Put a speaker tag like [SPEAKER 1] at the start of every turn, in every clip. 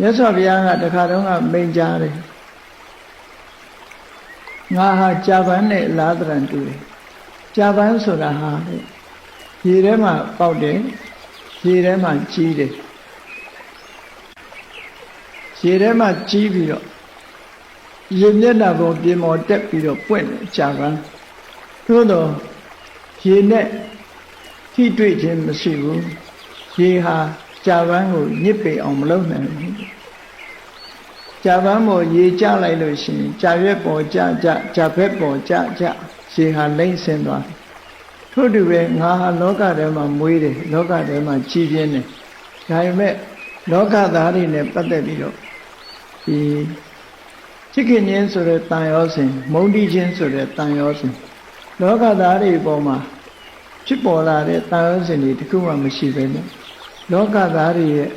[SPEAKER 1] မြတ်စွာဘုရားကတခါတုန်းကမိန်ကြားတယ်ငါဟာကြာပန်းနဲ့လာသရံတူတယ်ကြာပန်းဆိုတာဟာတဲ့ရေထဲမှာပေါက်တယ်ရေထဲမှာကြီးတယ်ရေထဲမှာကြီးပြီးတော့ရေမျက်နှာပေါ်ပြင်ပေါ်တက်ပြီးတော့ပွင့်တယ်ကြာပန်းသို့တော့ရေနဲ့ထိတွေ့ခြင်းမရှိဘူးရေဟာ ကြာပန်းကိုညစ်ပေအောင်မလုပ်နိုင်ဘူးကြာပန်းပေါ်ရေကျလိုက်လို့ရှိရင်ကြာရွက်ပေါ်ကျကျကြာဘက်ပေါ်ကျကျရေဟာလိမ့်ဆင်းသွားတယ်ထို့တူပဲငါဟာလောကထဲမှာမွေးတယ်လောကထဲမှာကြီးပြင်းတယ်ဒါပေမဲ့လောကသားတွေနဲ့ပတ်သက်ပြီးတော့ဒီချစ်ခင်ခြင်းဆိုတဲ့တန်ရောစဉ်မုန်းတီးခြင်းဆိုတဲ့တန်ရောစဉ်လောကသားတွေပေါ်မှာဖြစ်ပေါ်လာတဲ့တန်ရောစဉ်တွေတခုမှမရှိပဲနဲ့ လောကသားတွေရဲ့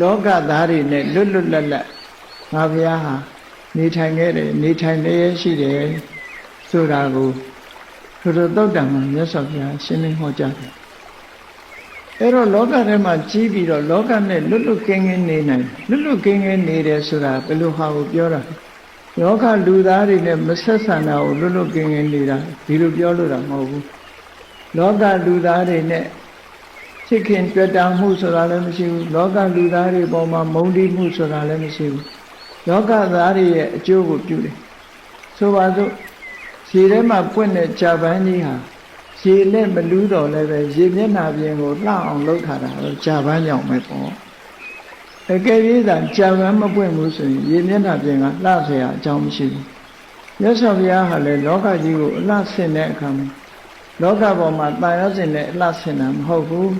[SPEAKER 1] လောကသားတွေနဲ့လွတ်လွတ်လပ်လပ်ငါဘုရားဟာနေထိုင်ခဲ့တယ်နေထိုင်လျက်ရှိတယ်ဆိုတာကိုထိုတို့တုတ်တံမှာမြတ်စွာဘုရားရှင်းလင်းဟောကြားတယ်အဲ့တော့လောကထဲမှာကြီးပြီးတော့လောကနဲ့လွတ်လွတ်ကင်းကင်းနေနိုင်လွတ်လွတ်ကင်းကင်းနေတယ်ဆိုတာဘယ်လိုဟာကိုပြောတာလောကလူသားတွေနဲ့မဆက်ဆံတာကိုလွတ်လွတ်ကင်းကင်းနေတာဒီလိုပြောလို့တာမဟုတ်ဘူးလောကလူသားတွေနဲ့ ချစ်ခင်တွေ့တာမှုဆိုတာလည်းမရှိဘူးလောကလူသားတွေပေါ်မှာမုန်းတီးမှုဆိုတာလည်းမရှိဘူးလောကသားတွေရဲ့အကျိုးကိုပြုတယ်ဆိုပါစို့ရေထဲမှာပွင့်တဲ့ဂျပန်ကြီးဟာရေနဲ့မလူးတော့လည်းပဲရေမျက်နှာပြင်ကိုလှအောင်လုပ်ထားတာတော့ဂျပန်ကြောင့်ပဲပေါ့အကယ်၍သာဂျပန်မပွင့်ဘူးဆိုရင်ရေမျက်နှာပြင်ကလှဆရာအကြောင်းမရှိဘူးမြတ်စွာဘုရားဟာလည်းလောကကြီးကိုအလှဆင်တဲ့အခါမှာ လောကပေါ်မှာတာယာစင်တဲ့အလှဆင်တာမဟုတ်ဘူး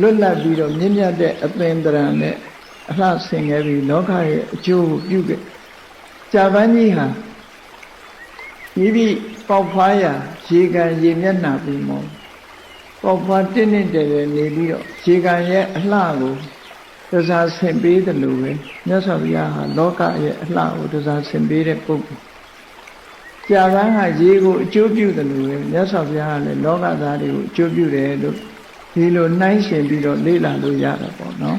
[SPEAKER 1] လွတ်လပ်ပြီးတော့မြင့်မြတ်တဲ့အပင်တရံနဲ့အလှဆင်ခဲ့ပြီးလောကရဲ့အကျိုးကိုပြုခဲ့ဂျပန်ကြီးဟာမိမိပေါက်ဖွားရာရေကန်ရေမျက်နှာပြီးမောပေါက်ဖွားတင်းတင်းတယ်တယ်နေပြီးတော့ရေကန်ရဲ့အလှကိုတစားဆင်ပေးတယ်လို့ပဲမြတ်စွာဘုရားဟာလောကရဲ့အလှကိုတစားဆင်ပေးတဲ့ပုဂ္ဂိုလ် ကြာပန်းကရေကိုအကျိုးပြုတယ်လို့ပဲမြတ်စွာဘုရားကလည်းလောကသားတွေကိုအကျိုးပြုတယ်လို့ဒီလိုနှိုင်းရှင်ပြီးတော့လေ့လာလို့ရတာပေါ့နော်